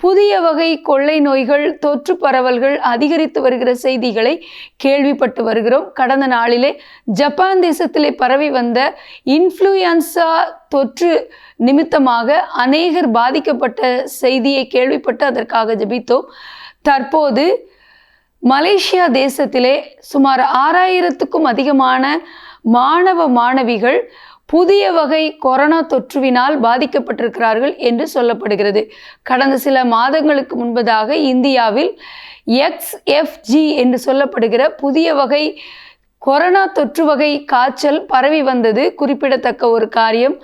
புதிய வகை கொள்ளை நோய்கள் தொற்று பரவல்கள் அதிகரித்து வருகிற செய்திகளை கேள்விப்பட்டு வருகிறோம். கடந்த நாளிலே ஜப்பான் தேசத்திலே பரவி வந்த இன்ஃப்ளூயன்சா தொற்று நிமித்தமாக அநேகர் பாதிக்கப்பட்ட செய்தியை கேள்விப்பட்டு அதற்காக ஜெபித்தோம். தற்போது மலேசியா தேசத்திலே சுமார் ஆறாயிரத்துக்கும் அதிகமான மாணவ மாணவிகள் புதிய வகை கொரோனா தொற்றுவினால் பாதிக்கப்பட்டிருக்கிறார்கள் என்று சொல்லப்படுகிறது. கடந்த சில மாதங்களுக்கு முன்பதாக இந்தியாவில் எக்ஸ்எஃப்ஜி என்று சொல்லப்படுகிற புதிய வகை கொரோனா தொற்று வகை காய்ச்சல் பரவி வந்தது குறிப்பிடத்தக்க ஒரு காரியம்.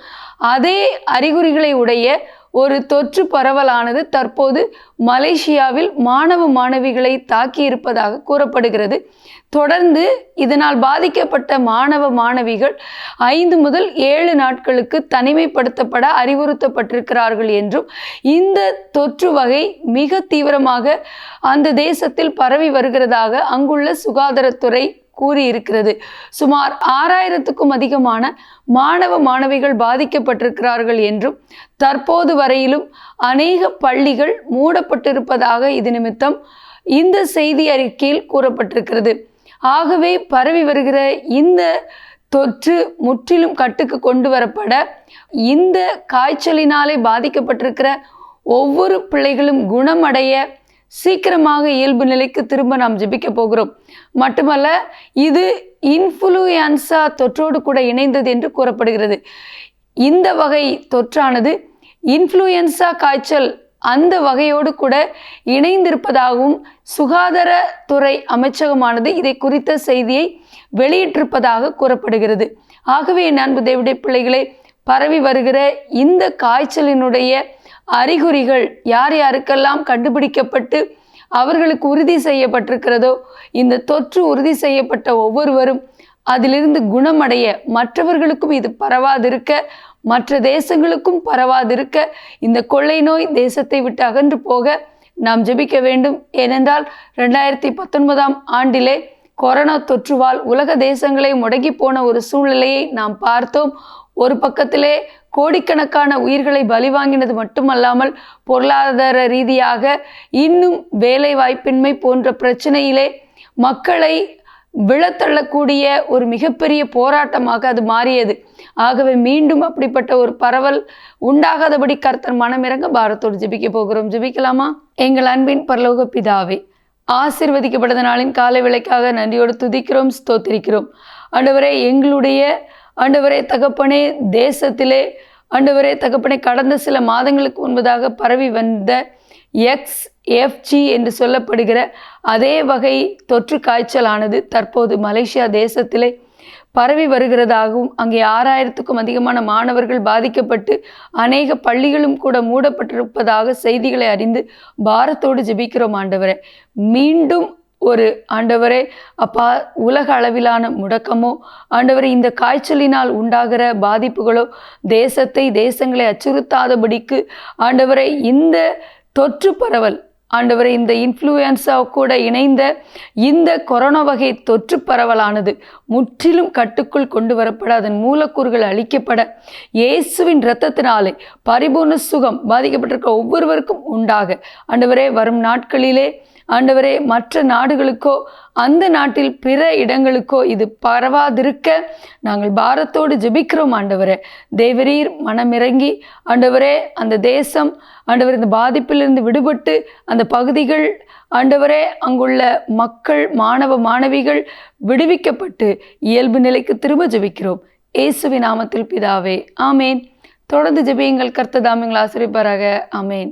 அதே அறிகுறிகளை உடைய ஒரு தொற்று பரவலானது தற்போது மலேசியாவில் மாணவ மாணவிகளை தாக்கி இருப்பதாக கூறப்படுகிறது. தொடர்ந்து இதனால் பாதிக்கப்பட்ட மாணவ மாணவிகள் ஐந்து முதல் ஏழு நாட்களுக்கு தனிமைப்படுத்தப்பட அறிவுறுத்தப்பட்டிருக்கிறார்கள் என்றும் இந்த தொற்று வகை மிக தீவிரமாக அந்த தேசத்தில் பரவி வருகிறதாக அங்குள்ள சுகாதாரத்துறை கூறியிருக்கிறது. சுமார் ஆறாயிரத்துக்கும் அதிகமான மாணவ மாணவிகள் பாதிக்கப்பட்டிருக்கிறார்கள் என்றும் தற்போது வரையிலும் அநேக பள்ளிகள் மூடப்பட்டிருப்பதாக இது நிமித்தம் இந்த செய்தி அறிக்கையில் கூறப்பட்டிருக்கிறது. ஆகவே பரவி வருகிற இந்த தொற்று முற்றிலும் கட்டுக்கு கொண்டு வரப்பட இந்த காய்ச்சலினாலே பாதிக்கப்பட்டிருக்கிற ஒவ்வொரு பிள்ளைகளும் குணமடைய சீக்கிரமாக இயல்பு நிலைக்கு திரும்ப நாம் ஜெபிக்க போகிறோம். மட்டுமல்ல இது இன்ஃப்ளூயன்சா தொற்றோடு கூட இணைந்தது என்று கூறப்படுகிறது. இந்த வகை தொற்றானது இன்ஃப்ளூயன்சா காய்ச்சல் அந்த வகையோடு கூட இணைந்திருப்பதாகவும் சுகாதாரத்துறை அமைச்சகமானது இதை குறித்த செய்தியை வெளியிட்டிருப்பதாக கூறப்படுகிறது. ஆகவே என் அன்பு தேவடைய பிள்ளைகளே பரவி வருகிற இந்த காய்ச்சலினுடைய அறிகுறிகள் யார் யாருக்கெல்லாம் கண்டுபிடிக்கப்பட்டு அவர்களுக்கு உறுதி செய்யப்பட்டிருக்கிறதோ இந்த தொற்று உறுதி செய்யப்பட்ட ஒவ்வொருவரும் அதிலிருந்து குணமடைய மற்றவர்களுக்கும் இது பரவாதிருக்க மற்ற தேசங்களுக்கும் பரவாதிருக்க இந்த கொள்ளை நோய் தேசத்தை விட்டு அகன்று போக நாம் ஜெபிக்க வேண்டும். ஏனென்றால் ரெண்டாயிரத்தி பத்தொன்பதாம் ஆண்டிலே கொரோனா தொற்றுவால் உலக தேசங்களை முடங்கி போன ஒரு சூழ்நிலையை நாம் பார்த்தோம். ஒரு பக்கத்திலே கோடிக்கணக்கான உயிர்களை பலி வாங்கினது மட்டுமல்லாமல் பொருளாதார ரீதியாக இன்னும் வேலை வாய்ப்பின்மை போன்ற பிரச்சனையிலே மக்களை விழத்தள்ளக்கூடிய ஒரு மிகப்பெரிய போராட்டமாக அது மாறியது. ஆகவே மீண்டும் அப்படிப்பட்ட ஒரு பரவல் உண்டாகாதபடி கர்த்தர் மனமிறங்க பாரத்தோடு ஜெபிக்க போகிறோம். ஜெபிக்கலாமா? எங்கள் அன்பின் பரலோக பிதாவே ஆசிர்வதிக்கப்பட்ட நாளின் காலை விலைக்காக நன்றியோடு துதிக்கிறோம் ஸ்தோத்திரிக்கிறோம். ஆண்டவரே எங்களுடைய ஆண்டவரே தகப்பனே தேசத்திலே ஆண்டவரே தகப்பனே கடந்த சில மாதங்களுக்கு முன்பதாக பரவி வந்த எக்ஸ் எஃப்ஜி என்று சொல்லப்படுகிற அதே வகை தொற்று காய்ச்சலானது தற்போது மலேசியா தேசத்திலே பரவி வருகிறதாகவும் அங்கே ஆறாயிரத்துக்கும் அதிகமான மாணவர்கள் பாதிக்கப்பட்டு அநேக பள்ளிகளும் கூட மூடப்பட்டிருப்பதாக செய்திகளை அறிந்து பாரத்தோடு ஜெபிக்கிறோம் ஆண்டவரை. மீண்டும் ஒரு ஆண்டவரே அப்பா உலக அளவிலான முடக்கமோ ஆண்டவரே இந்த காய்ச்சலினால் உண்டாகிற பாதிப்புகளோ தேசத்தை தேசங்களை அச்சுறுத்தாதபடிக்கு ஆண்டவரை இந்த தொற்று பரவல் ஆண்டவரை இந்த இன்ஃப்ளூயன்ஸா கூட இணைந்த இந்த கொரோனா வகை தொற்று பரவலானது முற்றிலும் கட்டுக்குள் கொண்டு வரப்பட அதன் மூலக்கூறுகள் அழிக்கப்பட இயேசுவின் இரத்தத்தினாலே பரிபூர்ண சுகம் பாதிக்கப்பட்டிருக்க ஒவ்வொருவருக்கும் உண்டாக. ஆண்டவரே வரும் நாட்களிலே ஆண்டவரே மற்ற நாடுகளுக்கோ அந்த நாட்டில் பிற இடங்களுக்கோ இது பரவாதிருக்க நாங்கள் பாரத்தோடு ஜெபிக்கிறோம் ஆண்டவரே. தேவரீர் மனமிறங்கி ஆண்டவரே அந்த தேசம் ஆண்டவர் இந்த பாதிப்பிலிருந்து விடுபட்டு அந்த பகுதிகள் ஆண்டவரே அங்குள்ள மக்கள் மாணவ மாணவிகள் விடுவிக்கப்பட்டு இயல்பு நிலைக்கு திரும்ப ஜெபிக்கிறோம். இயேசுவி நாமத்தில் பிதாவே ஆமேன். தொடர்ந்து ஜெபியுங்கள் கர்த்ததாமிங்கள் ஆசிரியப்பாராக ஆமேன்.